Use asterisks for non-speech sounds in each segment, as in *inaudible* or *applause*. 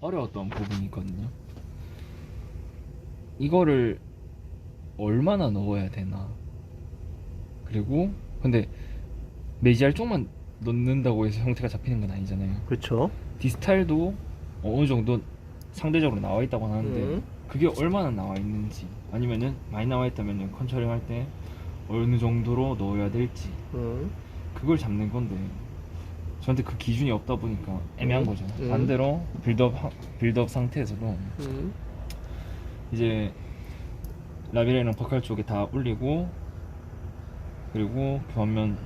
어려웠던 부분이 있거든요. 이거를 얼마나 넣어야 되나. 그리고 근데 메지알 쪽만 넣는다고 해서 형태가 잡히는 건 아니잖아요. 그렇죠. 디스타일도 어느 정도 상대적으로 나와 있다고 하는데 음. 그게 얼마나 나와 있는지 아니면은 많이 나와 있다면 컨처링 할 때 어느 정도로 넣어야 될지 음. 그걸 잡는 건데 저한테 그 기준이 없다 보니까 애매한 음. 거죠. 음. 반대로 빌드업 하- 빌드업 상태에서도 음. 이제 라비레랑 버칼 쪽에 다 올리고 그리고 교환면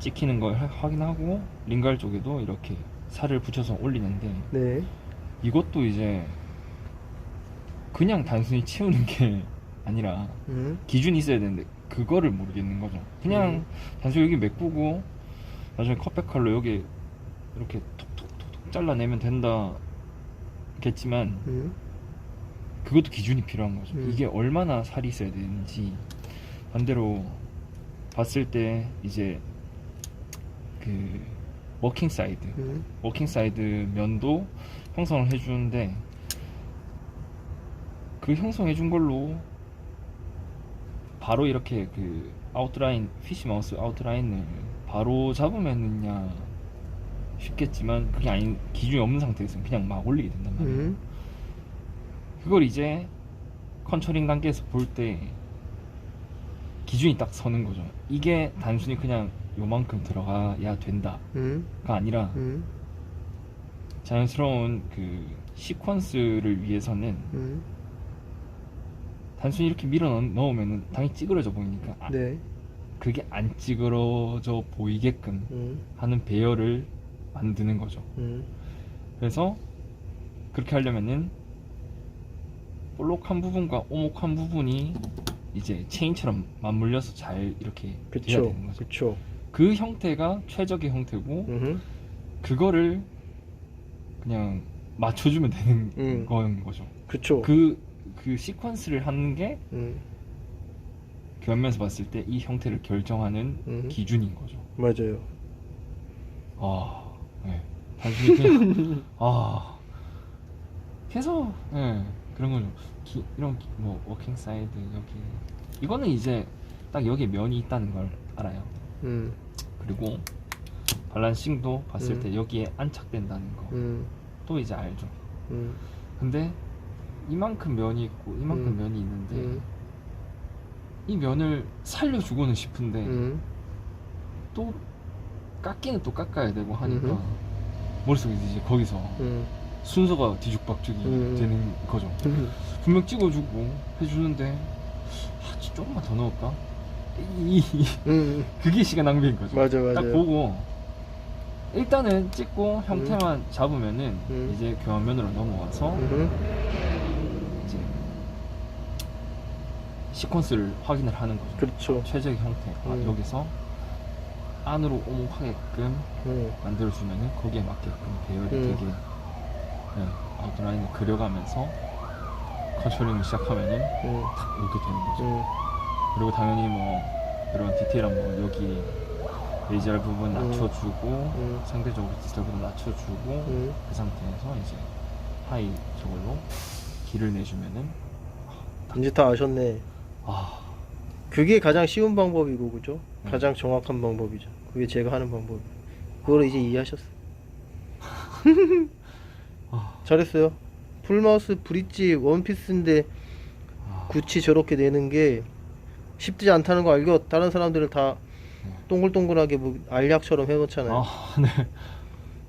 찍히는 걸 하- 확인하고 링갈 쪽에도 이렇게 살을 붙여서 올리는데 네. 이것도 이제 그냥 단순히 채우는 게 *laughs* 아니라 음. 기준이 있어야 되는데 그거를 모르겠는 거죠. 그냥 음. 단순히 여기 메꾸고 나중에 컵백 칼로 여기 이렇게 톡톡톡톡 잘라내면 된다겠지만 음. 그것도 기준이 필요한 거죠. 음. 이게 얼마나 살이 있어야 되는지 반대로 봤을 때 이제 그 워킹 사이드 음. 워킹 사이드 면도 형성을 해주는데 그 형성해준 걸로 바로 이렇게 그 아웃라인 피시 마우스 아웃라인을 바로 잡으면은야 쉽겠지만 그게 아닌 기준이 없는 상태에서 그냥 막 올리게 된단 말이에요. 음. 그걸 이제 컨트롤링 단계에서 볼 때 기준이 딱 서는 거죠. 이게 단순히 그냥 요만큼 들어가야 된다가 음. 아니라 음. 자연스러운 그 시퀀스를 위해서는 음. 단순히 이렇게 밀어 넣- 넣으면은 당연히 찌그러져 보이니까 아, 네. 그게 안 찌그러져 보이게끔 음. 하는 배열을 만드는 거죠. 음. 그래서 그렇게 하려면은 볼록한 부분과 오목한 부분이 이제 체인처럼 맞물려서 잘 이렇게 돼야 그쵸. 되는 거죠. 그쵸. 그 형태가 최적의 형태고 음. 그거를 그냥 맞춰주면 되는 음. 거인 거죠. 그쵸. 그, 그 시퀀스를 하는 게 음. 교환면에서 봤을 때 이 형태를 결정하는 음. 기준인 거죠. 맞아요. 아, 네. 단순히 그냥, 아. *laughs* 계속, 예, 그런 거죠. 기, 이런, 기- 뭐, 워킹 사이드, 여기. 이거는 이제 딱 여기에 면이 있다는 걸 알아요. 음. 그리고 밸런싱도 봤을 음. 때 여기에 안착된다는 거. 음. 또 이제 알죠. 음. 근데 이만큼 면이 있고 이만큼 음. 면이 있는데 음. 이 면을 살려주고는 싶은데 음. 또 깎기는 또 깎아야 되고 하니까 음흠. 머릿속에 이제 거기서 음. 순서가 뒤죽박죽이 음. 되는 거죠. 음. 분명 찍어주고 해주는데 아, 좀 조금만 더 넣을까? 이, 이- 음. 그게 시간 낭비인 거죠. 맞아 딱 맞아요. 보고 일단은 찍고 형태만 잡으면은 음. 이제 교환면으로 넘어가서 음. 이제 시퀀스를 확인을 하는 거죠. 그렇죠. 최적의 형태. 아, 음. 여기서 안으로 오목하게끔 음. 만들어주면은 거기에 맞게끔 배열이 음. 되게 네, 아웃라인을 그려가면서 컨트롤링을 시작하면은 음. 딱 이렇게 되는 거죠. 음. 그리고 당연히 뭐 이런 디테일한 뭐 여기 레이저알 부분 음. 낮춰주고 음. 상대적으로 디지털 부분 낮춰주고 음. 그 상태에서 이제 하이 저걸로 길을 내주면은 이제 다 아셨네. 아 그게 가장 쉬운 방법이고 그죠? 음. 가장 정확한 방법이죠. 그게 제가 하는 방법. 그걸 이제 이해하셨어. *laughs* 아. 잘했어요. 풀마우스 브릿지 원피스인데 아, 굳이 저렇게 내는 게 쉽지 않다는 거 알고 다른 사람들은 다 네. 동글동글하게 뭐 알약처럼 해놓잖아요. 아, 네.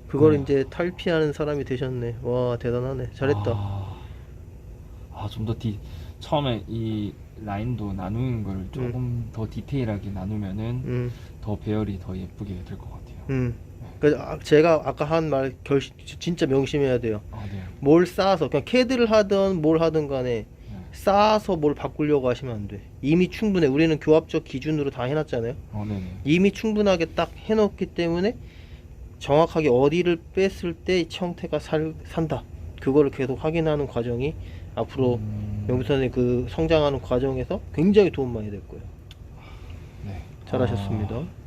그걸 네. 이제 탈피하는 사람이 되셨네. 와 대단하네. 잘했다. 아, 좀 더 디, 처음에 이 라인도 나누는 걸 조금 더 디테일하게 나누면은 음, 더 배열이 더 예쁘게 될 것 같아요. 음. 그 아, 제가 아까 한 말 결 진짜 명심해야 돼요. 아, 네. 뭘 쌓아서 그냥 캐드를 하든 뭘 하든 간에 네. 쌓아서 뭘 바꾸려고 하시면 안 돼. 이미 충분해. 우리는 교합적 기준으로 다 해놨잖아요. 어, 네네. 이미 충분하게 딱 해놓기 때문에 정확하게 어디를 뺐을 때 형태가 살, 산다. 그거를 계속 확인하는 과정이 앞으로 음, 명부선의 그 성장하는 과정에서 굉장히 도움 많이 될 거예요. 네. 잘하셨습니다. 아,